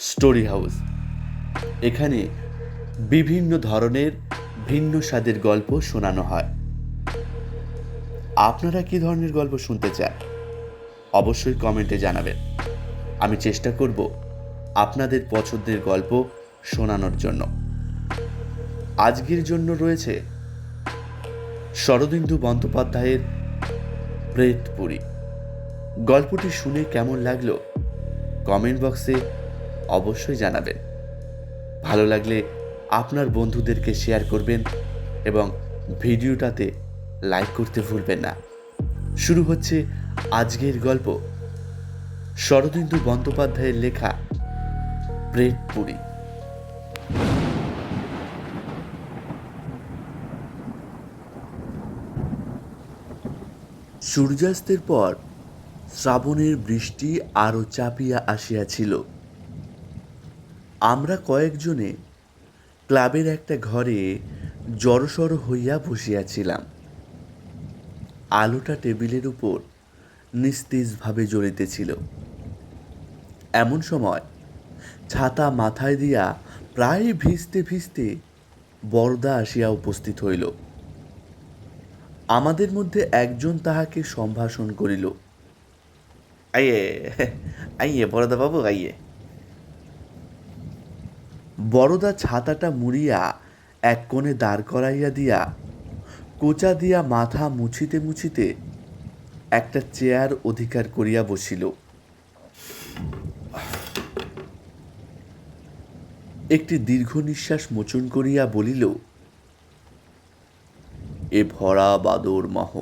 Story house. এখানে বিভিন্ন ধরনের ভিন্ন স্বাদের গল্প শোনানো হয়। আপনারা কি ধরনের গল্প শুনতে চান? অবশ্যই কমেন্টে জানাবেন। আমি চেষ্টা করব আপনাদের পছন্দের গল্প শোনানোর জন্য। আজকের জন্য রয়েছে শরদিন্দু বন্দ্যোপাধ্যায়ের প্রেতপুরী। গল্পটি শুনে কেমন লাগল? কমেন্ট বক্সে অবশ্যই জানাবেন। ভালো লাগলে আপনার বন্ধুদেরকে শেয়ার করবেন এবং ভিডিওটাতে লাইক করতে ভুলবেন না। শুরু হচ্ছে আজকের গল্প। শরদিন্দু বন্দ্যোপাধ্যায়ের লেখা প্রেতপুরী সূর্যাস্তের পর শ্রাবণের বৃষ্টি আরও চাপিয়া আসিয়াছিল। আমরা কয়েকজনে ক্লাবের একটা ঘরে জড়সড় হইয়া বসিয়াছিলাম। আলোটা টেবিলের উপর নিস্তেজভাবে জ্বলিতেছিল। এমন সময় ছাতা মাথায় দিয়া প্রায় ভিজতে ভিজতে বরদা আসিয়া উপস্থিত হইল। আমাদের মধ্যে একজন তাহাকে সম্ভাষণ করিল। আইয়ে আইয়ে বরদা বাবু আইয়ে। বড়দা ছাতাটা মুড়িয়া এক কোণে দাঁড় করাইয়া দিয়া, কোচা দিয়া মাথা মুছিতে মুছিতে একটা চেয়ার অধিকার করিয়া বসিল। একটি দীর্ঘ নিঃশ্বাস মোচন করিয়া বলিল, এ ভরা বাদর মাহ,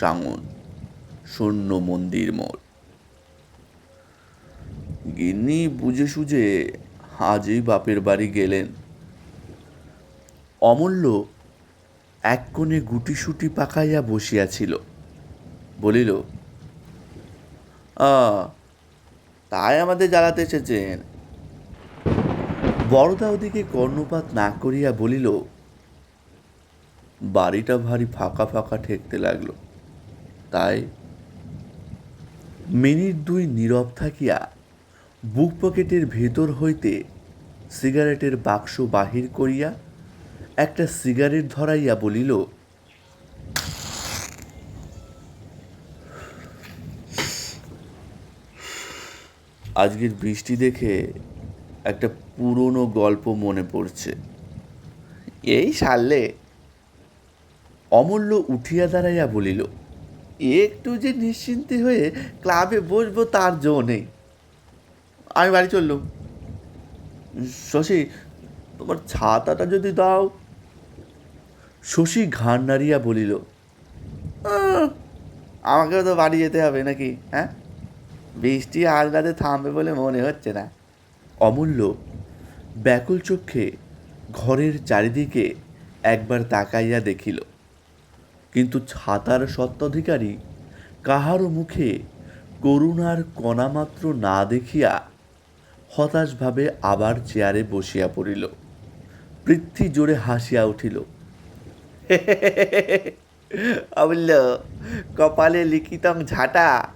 সাঙন, শূন্য মন্দির মোড় গিন্নি বুঝে সুঝে আজই বাপের বাড়ি গেলেন। অমূল্য এক কোণে গুটিসুটি পাকাইয়া বসিয়াছিল বলিল "আ, তাই আমাদের জ্বালাতে এসেছেন। বড়দা ওদিকে কর্ণপাত না করিয়া বলিল বাড়িটা ভারী ফাঁকা ফাঁকা ঠেকতে লাগল। তাই মিনিট দুই নীরব থাকিয়া বুক পকেটের ভেতর হইতে সিগারেটের বাক্স বাহির করিয়া একটা সিগারেট ধরাইয়া বলিল আজকের বৃষ্টি দেখে একটা পুরনো গল্প মনে পড়ছে। এই সারলে? অমূল্য উঠিয়া দাঁড়াইয়া বলিল একটু যে নিশ্চিন্তে হয়ে ক্লাবে বসবো তার জো নেই। আমি বাড়ি চললুম। শশী তোমার ছাতাটা যদি দাও। শশী ঘাড় নাড়িয়া বলিল "আহ, আমাকেও তো বাড়ি যেতে হবে নাকি হ্যাঁ? বৃষ্টি আলগাতে থামবে বলে মনে হচ্ছে না। অমূল্য ব্যাকুল চক্ষে ঘরের চারিদিকে একবার তাকাইয়া দেখিল কিন্তু ছাতার সত্ত্বাধিকারী কাহারও মুখে করুণার কণামাত্র না দেখিয়া হতাশভাবে আবার চেয়ারে বসিয়া পড়িল। পৃথ্বী জোরে হাসিয়া উঠিল। অমূল্য, কপালে লিখিতং ঝাঁটা,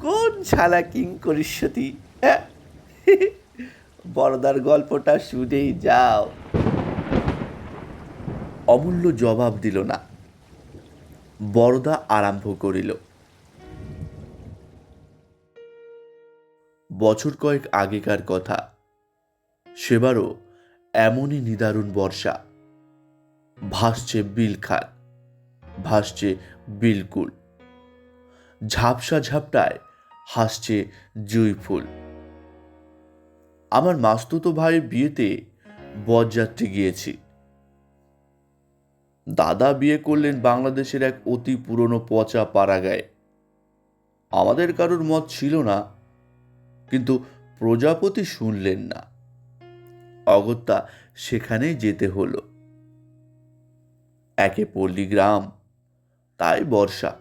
কোন শালা কিং করিষ্যতি হ্যাঁ? বড়দার গল্পটা শুনেই যাও। অমূল্য জবাব দিল না। বড়দা আরম্ভ করিল। বছর কয়েক আগেকার কথা। সেবারও এমনই নিদারুণ বর্ষা। ভাসছে বিলখাত ভাসছে বিলকুল। ঝাপসা ঝাপটায় হাসছে জুই ফুল। আমার মাস্তুতো ভাইয়ের বিয়েতে বরযাত্রী গিয়েছি। দাদা বিয়ে করলেন বাংলাদেশের এক অতি পুরনো পচা পাড়াগায়। আমাদের কারোর মত ছিল না কিন্তু প্রজাপতি শুনলেন না। অগত্যা সেখানেই যেতে হলো। একে পল্লী গ্রাম, তাই বর্ষা।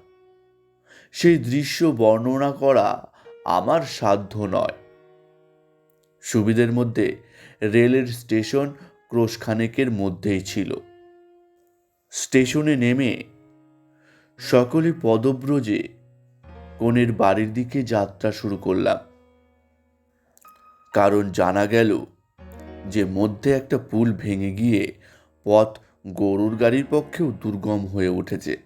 সেই দৃশ্য বর্ণনা করা আমার সাধ্য নয়। সুবিধের মধ্যে রেলের স্টেশন ক্রোশখানেকের মধ্যেই ছিল। স্টেশনে নেমে সকলে পদব্রজে কনের বাড়ির দিকে যাত্রা শুরু করলাম। কারণ জানা গেল যে মধ্যে একটা পুল ভেঙে গিয়ে পথ গরুর গাড়ির পক্ষেও দুর্গম হয়ে উঠেছে।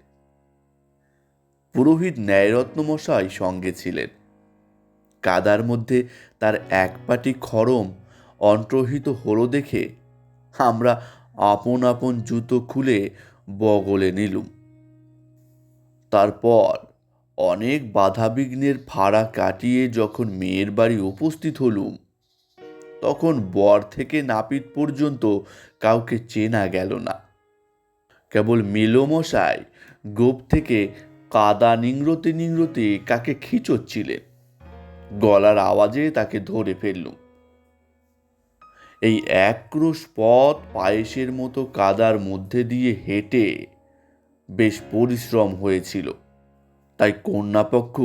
পুরোহিত ন্যায়রত্ন মশাই সঙ্গে ছিলেন। কাদার মধ্যে তার এক পাটি খরম অন্ত্রহিত হলো দেখে আমরা আপন আপন জুতো খুলে বগলে নিলুম। তারপর অনেক বাধাবিঘ্নের ফাড়া কাটিয়ে যখন মেয়ের বাড়ি উপস্থিত হলুম তখন বর থেকে নাপিত পর্যন্ত কাউকে চেনা গেল না। কেবল মেলোমশাই গোপ থেকে কাদা নিংড়তে নিংড়তে কাকে খিচচ্ছিলেন। গলার আওয়াজে তাকে ধরে ফেললুম। এই এক ক্রোশ পথ পায়েসের মতো কাদার মধ্যে দিয়ে হেঁটে বেশ পরিশ্রম হয়েছিল। তাই কন্যাপক্ষ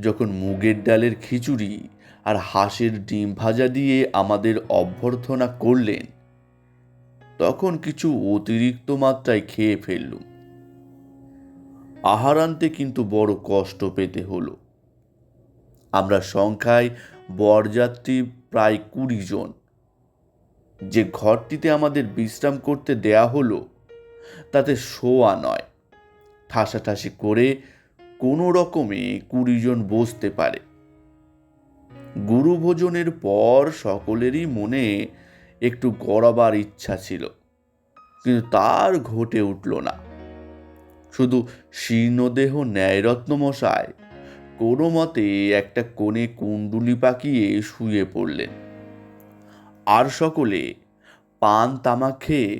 যখন মুগের ডালের খিচুড়ি আর হাঁসের ডিম ভাজা দিয়ে আমাদের অভ্যর্থনা করলেন, তখন কিছু অতিরিক্ত মাত্রায় খেয়ে ফেললুম। আহারান্তে কিন্তু বড় কষ্ট পেতে হলো। আমরা সংখ্যায় বরযাত্রী প্রায় কুড়ি জন। যে ঘরটিতে আমাদের বিশ্রাম করতে দেয়া হলো, তাতে শোয়া নয়। ঠাসাঠাসি করে কোনো রকমে কুড়িজন বসতে পারে। গুরু ভোজনের পর সকলেরই মনে একটু গড়াবার ইচ্ছা ছিল, কিন্তু তার ঘটে উঠল না। শুধু শীর্ণদেহ ন্যায়রত্ন মশায় কোনো মতে একটা কোণে কুণ্ডুলি পাকিয়ে শুয়ে পড়লেন। আর সকলে পান তামাক খেয়ে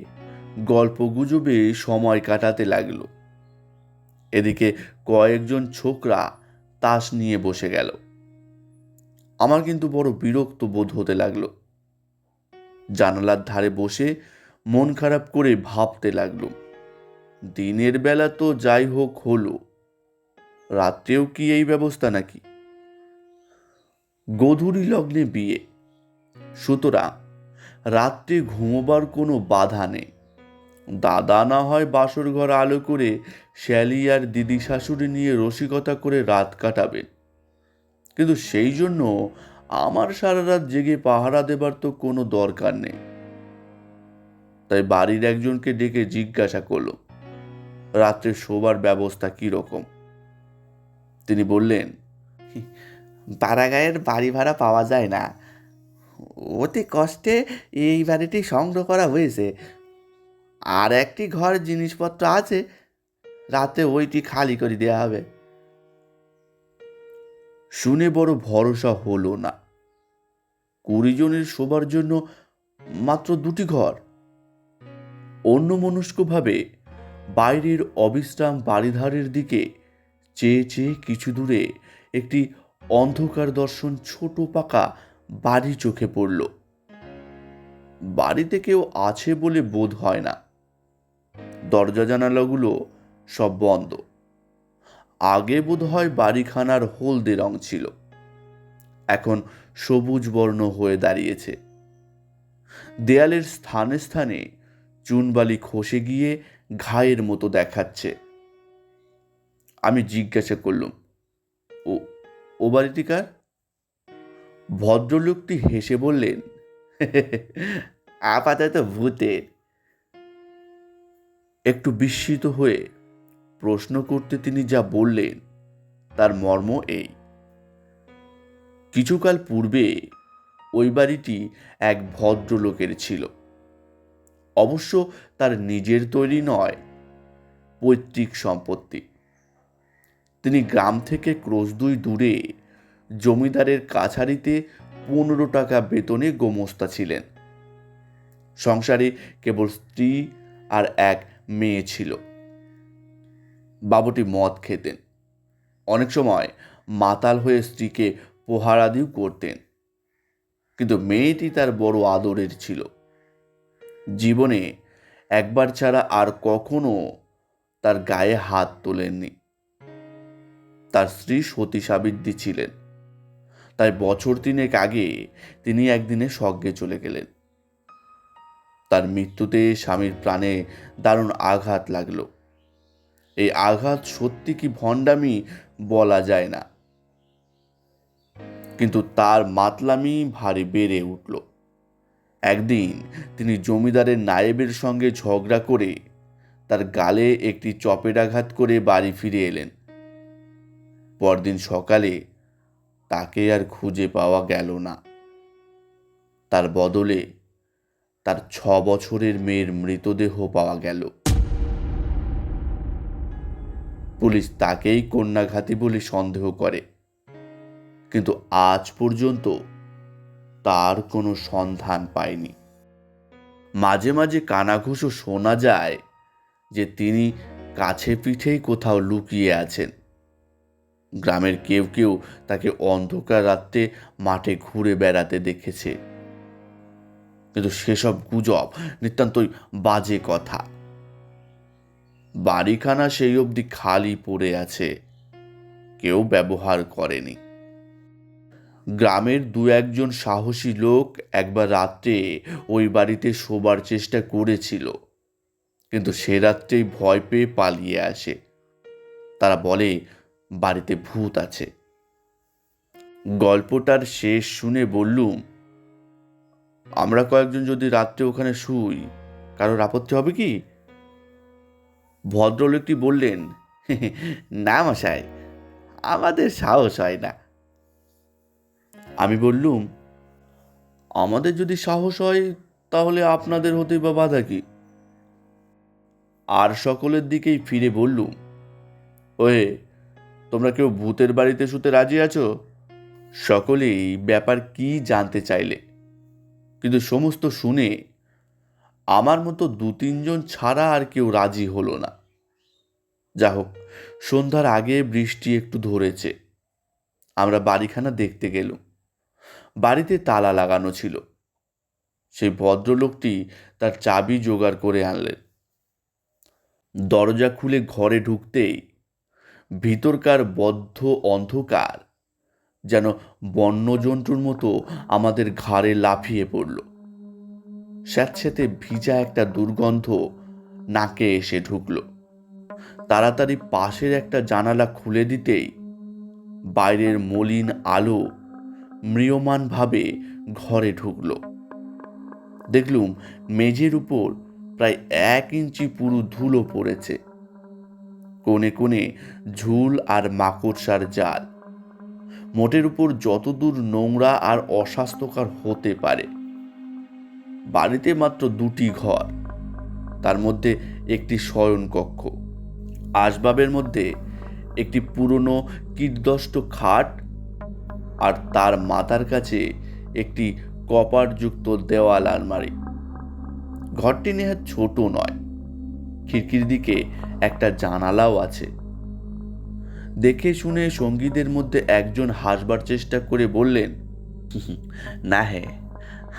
গল্পগুজবে সময় কাটাতে লাগল। এদিকে কয়েকজন ছোকরা তাস নিয়ে বসে গেল। আমার কিন্তু বড় বিরক্ত বোধ হতে লাগল। জানালার ধারে বসে মন খারাপ করে ভাবতে লাগল, দিনের বেলা তো যাই হোক হলো, রাত্রেও কি এই ব্যবস্থা নাকি? গধূলি লগ্নে বিয়ে, সুতরাং রাত্রে ঘুমোবার কোনো বাধা নেই। দাদা না হয় বাসর ঘর আলো করে শ্যালি আর দিদি শাশুড়ি নিয়ে রসিকতা করে রাত কাটাবেন। কিন্তু সেই জন্য আমার সারা রাত জেগে পাহারা দেবার তো কোনো দরকার নেই। তাই বাড়ির একজনকে ডেকে জিজ্ঞাসা করল, রাত্রে শোবার ব্যবস্থা কি রকম? তিনি বললেন, পাড়াগাঁয়ের বাড়ি ভাড়া পাওয়া যায় না। অতি কষ্টে এই বাড়িটি সংগ্রহ করা হয়েছে। আর একটি ঘর জিনিসপত্র আছে, রাতে ওইটি খালি করে দেওয়া হবে। শুনে বড় ভরসা হলো না। কুড়ি জনের শোবার জন্য মাত্র দুটি ঘর। অন্য মনস্কভাবে বাইরের অবিশ্রাম বাড়িধারের দিকে চেয়ে চেয়ে কিছু দূরে একটি অন্ধকার দর্শন ছোট পাকা বাড়ি চোখে পড়ল। বাড়িতে কেউ আছে বলে বোধ হয় না। দরজা জানালাগুলো সব বন্ধ। আগে বোধ হয় বাড়িখানার হলদে রং ছিল। এখন সবুজ বর্ণ হয়ে দাঁড়িয়েছে। দেয়ালের স্থানে স্থানে চুনবালি খসে গিয়ে ঘায়ের মতো দেখাচ্ছে। আমি জিজ্ঞাসা করলুম, ও ও বাড়িটি কার? ভদ্রলোকটি হেসে বললেন, আপাতত ভূতের। একটু বিস্মিত হয়ে প্রশ্ন করতে তিনি যা বললেন, তার মর্ম এই। কিছুকাল পূর্বে ওই বাড়িটি এক ভদ্রলোকের ছিল। অবশ্য তার নিজের তৈরি নয়, পৈতৃক সম্পত্তি। তিনি গ্রাম থেকে ক্রোশ দুই দূরে জমিদারের কাছারিতে পনেরো টাকা বেতনে গোমস্তা ছিলেন। সংসারে কেবল স্ত্রী আর এক মেয়ে ছিল। বাবুটি মদ খেতেন। অনেক সময় মাতাল হয়ে স্ত্রীকে পোহারাদিও করতেন। কিন্তু মেয়েটি তার বড় আদরের ছিল। জীবনে একবার ছাড়া আর কখনো তার গায়ে হাত তোলেননি। তার স্ত্রী সতী সাবিত্রী ছিলেন। তাই বছর তিনেক আগে তিনি একদিনে স্বর্গে চলে গেলেন। তার মৃত্যুতে স্বামীর প্রাণে দারুণ আঘাত লাগল। এই আঘাত সত্যি কি ভণ্ডামি? বলা যায় না। কিন্তু তার মাতলামি ভারী বেড়ে উঠল। একদিন তিনি জমিদারের নায়েবের সঙ্গে ঝগড়া করে তার গালে একটি চপেটাঘাত করে বাড়ি ফিরে এলেন। পরদিন সকালে তাকে আর খুঁজে পাওয়া গেল না। তার বদলে তার ছ বছরের মেয়ের মৃতদেহ পাওয়া গেল। পুলিশ তাকেই কন্যাঘাতী বলে সন্দেহ করে। কিন্তু আজ পর্যন্ত তার কোনো সন্ধান পায়নি। মাঝে মাঝে কানাঘুষো শোনা যায় যে তিনি কাছে পিঠেই কোথাও লুকিয়ে আছেন। গ্রামের কেউ কেউ তাকে অন্ধকার রাত্রে মাঠে ঘুরে বেড়াতে দেখেছে। কিন্তু সেসব গুজব নিতান্তই বাজে কথা। বাড়িখানা সেই অবধি খালি পড়ে আছে, কেউ ব্যবহার করেনি। গ্রামের দু একজন সাহসী লোক একবার রাত্রে ওই বাড়িতে শোবার চেষ্টা করেছিল, কিন্তু সে রাত্রেই ভয় পেয়ে পালিয়ে আসে। তারা বলে, বাড়িতে ভূত আছে। গল্পটার শেষ শুনে বললুম আমরা কয়েকজন যদি রাত্রে ওখানে শুই, কারোর আপত্তি হবে কি? ভদ্রলোকটি বললেন, না মশাই, আমাদের সাহস হয় না। আমি বললুম, আমাদের যদি সাহস হয়, তাহলে আপনাদের হতে বা বাধা কি? আর সকলের দিকেই ফিরে বললুম ওয়ে তোমরা কেউ ভূতের বাড়িতে শুতে রাজি আছো? সকলেই ব্যাপার কি জানতে চাইলে। কিন্তু সমস্ত শুনে আমার মতো দু তিনজন ছাড়া আর কেউ রাজি হলো না। যা হোক, সন্ধ্যার আগে বৃষ্টি একটু ধরেছে। আমরা বাড়িখানা দেখতে গেলুম। বাড়িতে তালা লাগানো ছিল। সেই ভদ্রলোকটি তার চাবি জোগাড় করে আনলেন। দরজা খুলে ঘরে ঢুকতেই ভিতরকার বদ্ধ অন্ধকার যেন বন্যজন্তুর মতো আমাদের ঘাড়ে লাফিয়ে পড়ল। স্যাঁতস্যাঁতে ভিজা একটা দুর্গন্ধ নাকে এসে ঢুকল। তাড়াতাড়ি পাশের একটা জানালা খুলে দিতেই বাইরের মলিন আলো ম্রিয়মানভাবে ঘরে ঢুকল। দেখলুম মেঝের উপর প্রায় এক ইঞ্চি পুরো ধুলো পড়েছে। কোণে কোণে ঝুল আর মাকড়সার জাল। মোটের উপর যতদূর নোংরা আর অস্বাস্থ্যকর হতে পারে। বাড়িতে মাত্র দুটি ঘর, তার মধ্যে একটি শয়নকক্ষ, আসবাবের মধ্যে একটি পুরনো কীটদষ্ট খাট আর তার মাথার কাছে একটি কপারযুক্ত দেওয়াল আলমারি। ঘরটি নেহাত ছোট নয়, খিড়কির দিকে একটা জানালাও আছে। দেখে শুনে সঙ্গীদের মধ্যে একজন হাসবার চেষ্টা করে বললেন না হে,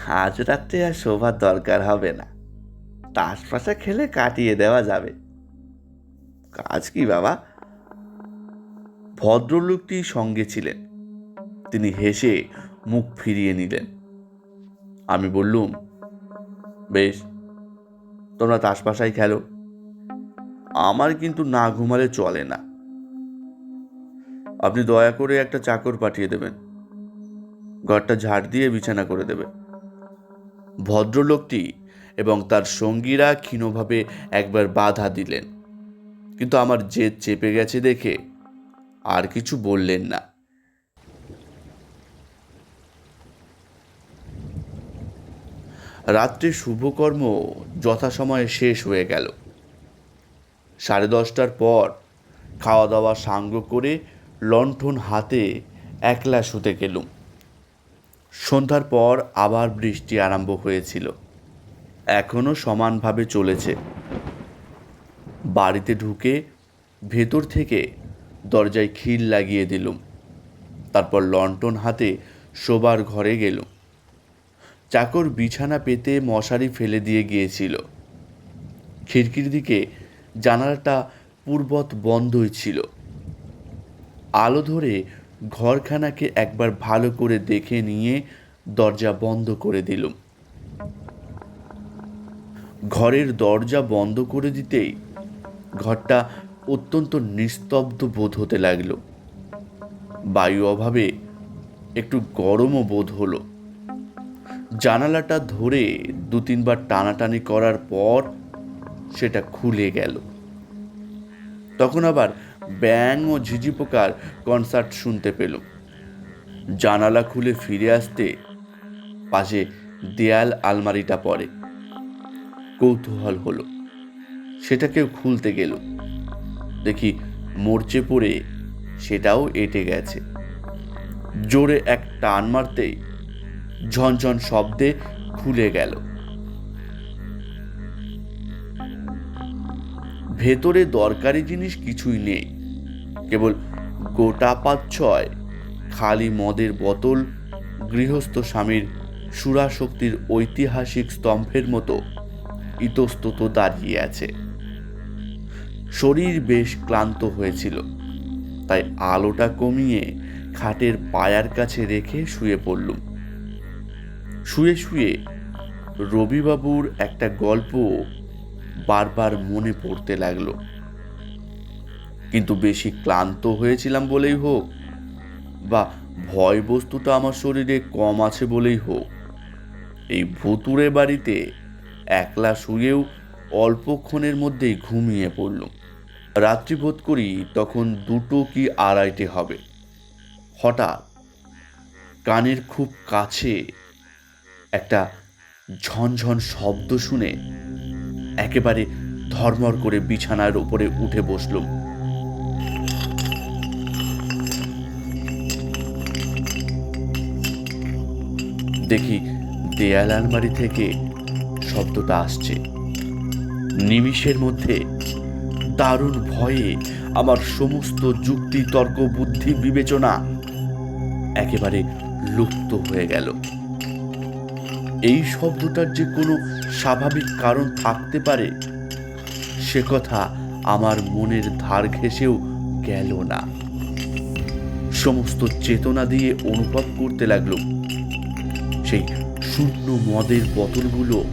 আজ রাত্রে আর শোভার দরকার হবে না। তাস পাশা খেলে কাটিয়ে দেওয়া যাবে। কাজ কি বাবা? ভদ্রলোকটি সঙ্গে ছিলেন। তিনি হেসে মুখ ফিরিয়ে নিলেন। আমি বললুম, বেশ, তোমরা তাসপাশাই খেলো। আমার কিন্তু না ঘুমালে চলে না। আপনি দয়া করে একটা চাকর পাঠিয়ে দেবেন। ঘরটা ঝাড় দিয়ে বিছানা করে দেবে। ভদ্রলোকটি এবং তার সঙ্গীরা ক্ষীণভাবে একবার বাধা দিলেন। কিন্তু আমার জেদ চেপে গেছে দেখে আর কিছু বললেন না। রাত্রে শুভকর্ম যথাসময়ে শেষ হয়ে গেল। সাড়ে দশটার পর খাওয়া দাওয়া সাঙ্গ করে লণ্ঠন হাতে একলা শুতে গেলুম। সন্ধ্যার পর আবার বৃষ্টি আরম্ভ হয়েছিল। এখনও সমানভাবে চলেছে। বাড়িতে ঢুকে ভেতর থেকে দরজায় খিল লাগিয়ে দিলুম। তারপর লণ্ঠন হাতে শোবার ঘরে গেলুম। চাকর বিছানা পেতে মশারি ফেলে দিয়ে গিয়েছিল। খিড়কির দিকে জানালাটা পূর্বত বন্ধই ছিল। আলো ধরে ঘরখানাকে একবার ভালো করে দেখে নিয়ে দরজা বন্ধ করে দিলুম ঘরের দরজা বন্ধ করে দিতেই ঘরটা অত্যন্ত নিস্তব্ধ বোধ হতে লাগল। বায়ু অভাবে একটু গরমও বোধ হলো। জানালাটা ধরে দু তিনবার টানাটানি করার পর সেটা খুলে গেল। তখন আবার ব্যাং ও ঝিঝি পোকার কনসার্ট শুনতে পেল। জানালা খুলে ফিরে আসতে পাশে দেয়াল আলমারিটা পড়ে। কৌতূহল হলো। সেটাকেও খুলতে গেল। দেখি মরচে পড়ে সেটাও এঁটে গেছে। জোরে এক টান মারতেই ঝনঝন শব্দে খুলে গেল। ভেতরে দরকারি জিনিস কিছুই নেই। কেবল গোটা পাঁচ ছয়, খালি মদের বোতল, গৃহস্থ স্বামীর সুরাশক্তির ঐতিহাসিক স্তম্ভের মতো ইতস্তত দাঁড়িয়ে আছে। শরীর বেশ ক্লান্ত হয়েছিল, তাই আলোটা কমিয়ে খাটের পায়ার কাছে রেখে শুয়ে পড়লুম। শুয়ে শুয়ে রবিবাবুর একটা গল্প বারবার মনে পড়তে লাগল। কিন্তু বেশি ক্লান্ত হয়েছিলাম বলেই হোক বা ভয় বস্তুটা আমার শরীরে কম আছে বলেই হোক। এই ভুতুরে বাড়িতে একলা শুয়েও অল্পক্ষণের মধ্যেই ঘুমিয়ে পড়লুম। রাত্রি বোধ করি তখন দুটো কি আড়াইটে হবে। হঠাৎ কানের খুব কাছে একটা ঝনঝন শব্দ শুনে একেবারে ধর্মর করে বিছানার উপরে উঠে বসলুম। দেখি দেয়াল আলমারি থেকে শব্দটা আসছে। নিমিষের মধ্যে দারুণ ভয়ে আমার সমস্ত যুক্তি, তর্ক, বুদ্ধি, বিবেচনা একেবারে লুপ্ত হয়ে গেল। এই শব্দটার যে কোনো স্বাভাবিক কারণ থাকতে পারে, সে কথা আমার মনের ধার ঘেঁষেও গেল না। সমস্ত চেতনা দিয়ে অনুভব করতে লাগলুম। সেই শূন্য মদের বোতলগুলো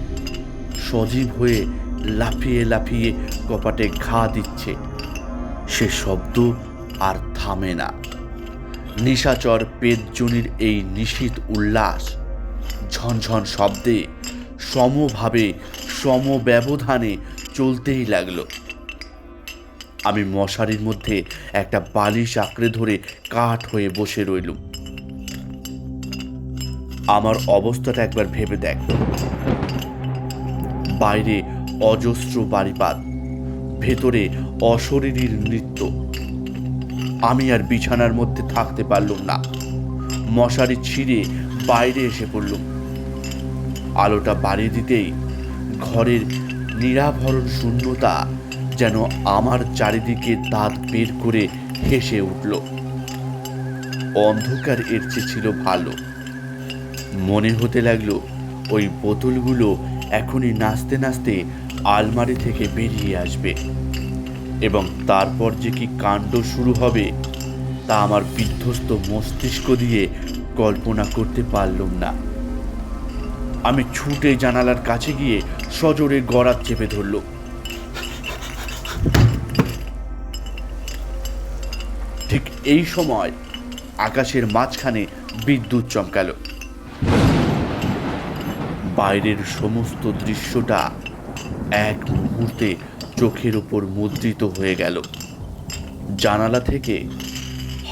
সজীব হয়ে লাফিয়ে লাফিয়ে কপাটে ঘা দিচ্ছে। সে শব্দ আর থামে না। নিশাচর পেদজনির এই নিশীত উল্লাস, ঝনঝন শব্দে, সমভাবে, সমব্যবধানে চলতেই লাগল। আমি মশারির মধ্যে একটা বালিশ আঁকড়ে ধরে কাঠ হয়ে বসে রইলুম। আমার অবস্থাটা একবার ভেবে দেখ। বাইরে অজস্র বাড়িপাত ভেতরে অশরীরীর নৃত্য। আমি আর বিছানার মধ্যে থাকতে পারলুম না। মশারি ছিঁড়ে বাইরে এসে পড়লুম। আলোটা বাড়িয়ে দিতেই ঘরের নিরাভরণ শূন্যতা যেন আমার চারিদিকে দাঁত বের করে হেসে উঠল। অন্ধকার এর চেয়ে ছিল ভালো। মনে হতে লাগল, ওই বোতলগুলো এখনই নাচতে নাচতে আলমারি থেকে বেরিয়ে আসবে। এবং তারপর যে কি কাণ্ড শুরু হবে, তা আমার বিধ্বস্ত মস্তিষ্ক দিয়ে কল্পনা করতে পারলুম না। আমি ছুটে জানালার কাছে গিয়ে সজোরে গড়াত চেপে ধরল। ঠিক এই সময় আকাশের মাঝখানে বিদ্যুৎ চমকালো। বাইরের সমস্ত দৃশ্যটা এক মুহূর্তে চোখের উপর মুদ্রিত হয়ে গেল। জানালা থেকে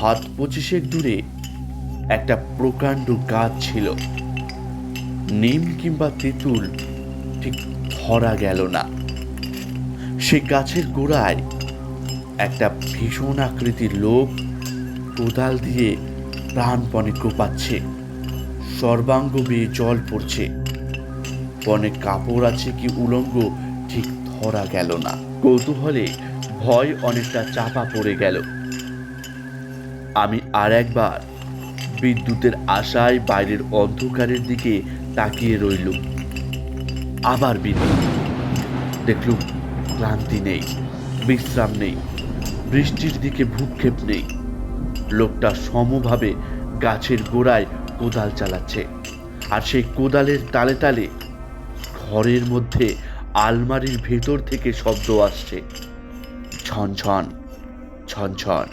হাত পঁচিশেক দূরে একটা প্রকাণ্ড গাছ ছিল। নিম কিংবা তেঁতুল ঠিক ধরা গেল না। সে গাছের গোড়ায় একটা ভীষণ আকৃতির লোক কোদাল দিয়ে প্রাণপণে কোপাচ্ছে। সর্বাঙ্গ বেয়ে জল পড়ছে। পনে কাপড় আছে কি উলঙ্গ, ঠিক ধরা গেল না। কৌতূহলে ভয় অনেকটা চাপা পড়ে গেল। আমি আর একবার বিদ্যুতের আশায় বাইরের অন্ধকারের দিকে তাকিয়ে রইলুম। আবার বিদ্যুৎ। দেখলুম ক্লান্তি নেই, বিশ্রাম নেই, বৃষ্টির দিকে ভূক্ষেপ নেই। লোকটা সমভাবে গাছের গোড়ায় কোদাল চালাচ্ছে, আর সেই কোদালের তালে তালে ঘরের মধ্যে আলমারির ভেতর থেকে শব্দ আসছে। ঝনঝন ঝনঝন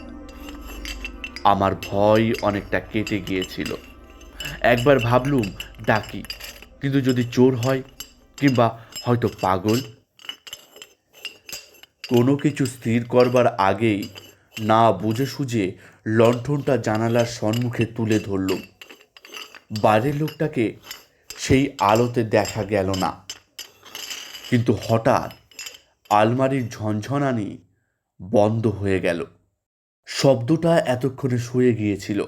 আমার ভয় অনেকটা কেটে গিয়েছিল। একবার ভাবলুম, ডাকি, কিন্তু যদি চোর হয়, কিংবা হয়তো পাগল? কোনো কিছু স্থির করবার আগেই না বুঝে সুঝে লণ্ঠনটা জানালার সম্মুখে তুলে ধরলুম। বাইরের লোকটাকে সেই আলোতে দেখা গেল না। কিন্তু হঠাৎ আলমারির ঝনঝনানি বন্ধ হয়ে গেল। শব্দটা এতক্ষণে শুয়ে গিয়েছিল।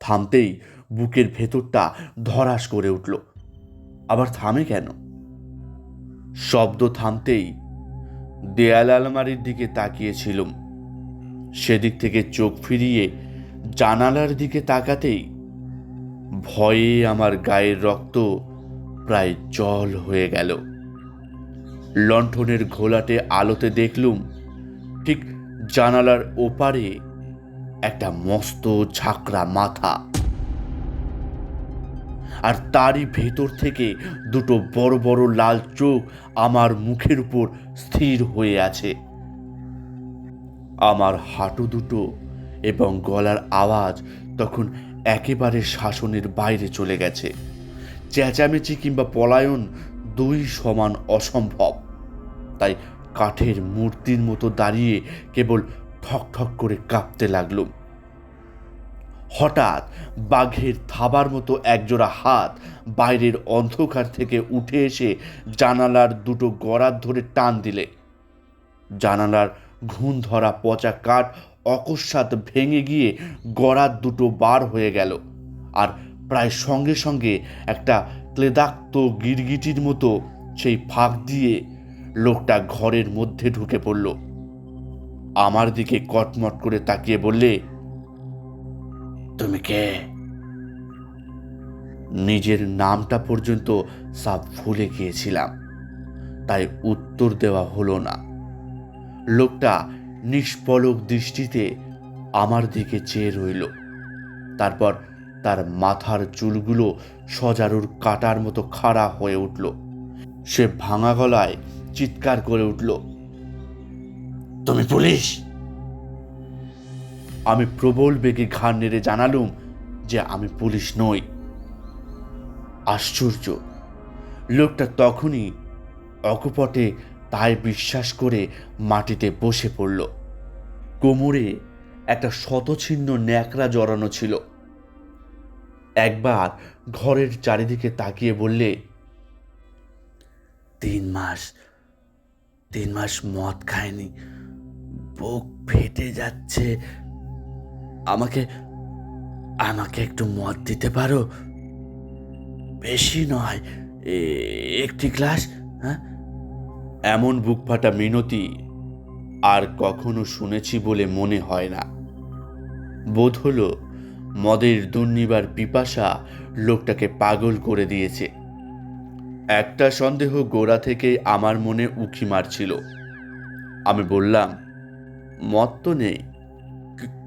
থামতেই বুকের ভেতরটা ধরাস করে উঠল। আবার থামে কেন? শব্দ থামতেই দেয়াল আলমারির দিকে তাকিয়েছিলুম। সেদিক থেকে চোখ ফিরিয়ে জানালার দিকে তাকাতেই ভয়ে আমার গায়ের রক্ত প্রায় জল হয়ে গেল। লণ্ঠনের ঘোলাটে আলোতে দেখলুম ঠিক জানালার ওপারে একটা মস্ত ঝাঁকড়া মাথা। আর তারই ভেতর থেকে দুটো বড় বড় লাল চোখ আমার মুখের উপর স্থির হয়ে আছে। আমার হাঁটু দুটো এবং গলার আওয়াজ তখন একেবারে শাসনের বাইরে চলে গেছে। চেঁচামেচি কিংবা পলায়ন দুই সমান অসম্ভব। তাই কাঠের মূর্তির মতো দাঁড়িয়ে কেবল ঠক ঠক করে কাঁপতে লাগলুম হঠাৎ বাঘের থাবার মতো একজোড়া হাত বাইরের অন্ধকার থেকে উঠে এসে জানালার দুটো গড়ার ধরে টান দিলে। জানালার ঘুণ ধরা পচা কাঠ অকস্মাৎ ভেঙে গিয়ে গড়ার দুটো বার হয়ে গেল। আর প্রায় সঙ্গে সঙ্গে একটা ক্লেদাক্ত গিরগিটির মতো সেই ফাঁক দিয়ে লোকটা ঘরের মধ্যে ঢুকে পড়ল। আমার দিকে কটমট করে তাকিয়ে বললে, তুমি কে? নিজের নামটা পর্যন্ত সব ভুলে গিয়েছিলাম, তাই উত্তর দেওয়া হলো না। লোকটা নিষ্পলক দৃষ্টিতে আমার দিকে চেয়ে রইল। তারপর তার মাথার চুলগুলো সজারুর কাটার মতো খাড়া হয়ে উঠল। সে ভাঙা গলায় চিৎকার করে উঠল, তুমি পুলিশ? আমি প্রবল বেগে ঘাড় নেড়ে জানালুম যে আমি পুলিশ নই। আশ্চর্য, লোকটা তখনই অকপটে তাই বিশ্বাস করে মাটিতে বসে পড়ল। কোমরে একটা শতছিন্ন ন্যাকড়া জড়ানো ছিল। একবার ঘরের চারিদিকে তাকিয়ে বললে, তিন মাস তিন মাস মদ খায়নি বুক ফেটে যাচ্ছে। আমাকে আমাকে একটু মদ দিতে পারো? বেশি নয় একটি গ্লাস হ্যাঁ? এমন বুক ফাটা মিনতি আর কখনো শুনেছি বলে মনে হয় না। বোধ হলো মদের দুর্নিবার পিপাসা লোকটাকে পাগল করে দিয়েছে। একটা সন্দেহ গোড়া থেকে আমার মনে উকি মারছিল। আমি বললাম মত তো নেই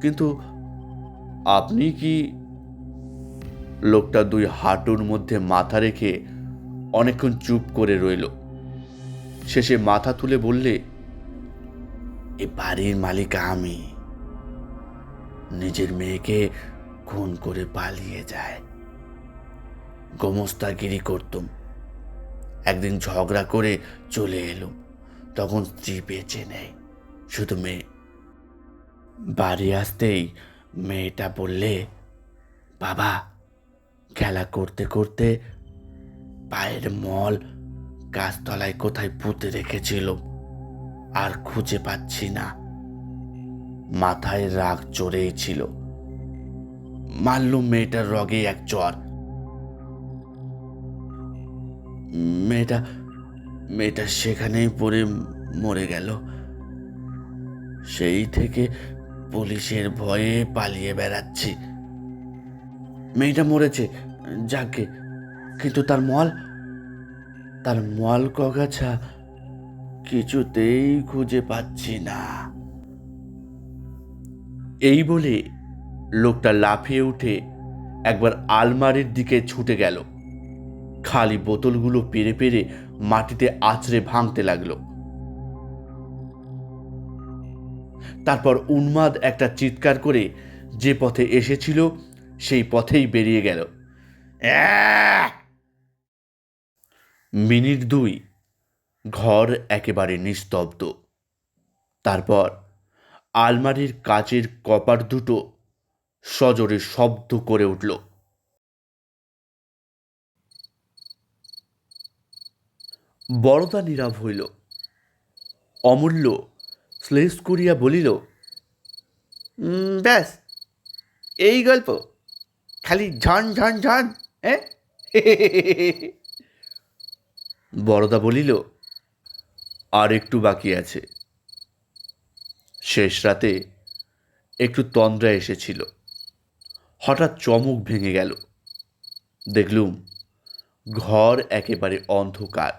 কিন্তু আপনি কি লোকটা দুই হাঁটুর মধ্যে মাথা রেখে অনেকক্ষণ চুপ করে রইল। শেষে মাথা তুলে বললে এ বাড়ির মালিক আমি। নিজের মেয়েকে খুন করে পালিয়ে যায়। গোমস্তাগিরি করতুম। একদিন ঝগড়া করে চলে এলুম। তখন স্ত্রী বেঁচে নেই, শুধু মেয়ে। বাড়ি আসতেই মেয়েটা বললে, বাবা, খেলা করতে করতে পায়ের মল গাছতলায় কোথায় পুঁতে রেখেছিল? আর খুঁজে পাচ্ছি না। মাথায় রাগ চড়েই ছিল। মারলুম মেয়েটার রগে এক চর মেয়েটা মেয়েটা সেখানেই পড়ে মরে গেল। সেই থেকে পুলিশের ভয়ে পালিয়ে বেড়াচ্ছি। মেয়েটা মরেছে, যাকে, কিন্তু তার মল তার মল কগাছা কিছুতেই খুঁজে পাচ্ছি না। এই বলে লোকটা লাফিয়ে উঠে একবার আলমারির দিকে ছুটে গেল। খালি বোতলগুলো পেরে পেরে মাটিতে আছড়ে ভাঙতে লাগল। তারপর উন্মাদ একটা চিৎকার করে যে পথে এসেছিল সেই পথেই বেরিয়ে গেল! মিনিট দুই ঘর একেবারে নিস্তব্ধ। তারপর আলমারির কাচের কপার দুটো সজোরে শব্দ করে উঠল। বড়দা নীরব হইল। অমূল্য শ্লেষ করিয়া বলিল ব্যাস, এই গল্প খালি ঝন ঝন ঝন হ্যাঁ? বড়দা বলিল আর একটু বাকি আছে। শেষ রাতে একটু তন্দ্রা এসেছিল। হঠাৎ চমক ভেঙে গেল। দেখলুম ঘর একেবারে অন্ধকার।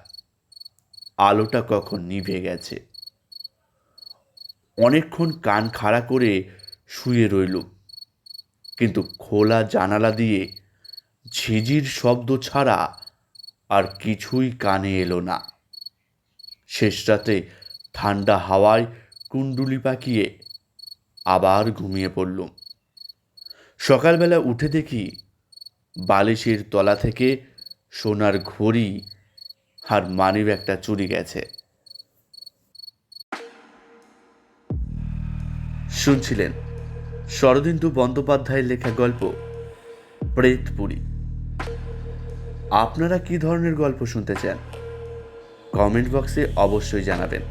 আলোটা কখন নিভে গেছে। অনেকক্ষণ কান খাড়া করে শুয়ে রইলুম। কিন্তু খোলা জানালা দিয়ে ঝিঝির শব্দ ছাড়া আর কিছুই কানে এলো না। শেষ রাতে ঠান্ডা হাওয়ায় কুণ্ডুলি পাকিয়ে আবার ঘুমিয়ে পড়লুম। সকালবেলা উঠে দেখি বালিশের তলা থেকে সোনার ঘড়ি আর মানিব একটা চুরি গেছে। শুনছিলেন শরদিন্দু বন্দ্যোপাধ্যায়ের লেখা গল্প, প্রেতপুরী। আপনারা কি ধরনের গল্প শুনতে চান? কমেন্ট বক্সে অবশ্যই জানাবেন।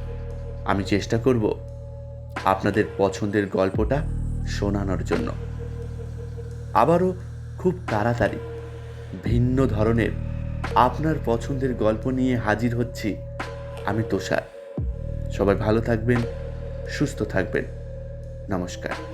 আমি চেষ্টা করব আপনাদের পছন্দের গল্পটা শোনানোর জন্য। আবারও খুব তাড়াতাড়ি ভিন্ন ধরনের আপনার পছন্দের গল্প নিয়ে হাজির হচ্ছি আমি তোষার। সবাই ভালো থাকবেন, সুস্থ থাকবেন। নমস্কার।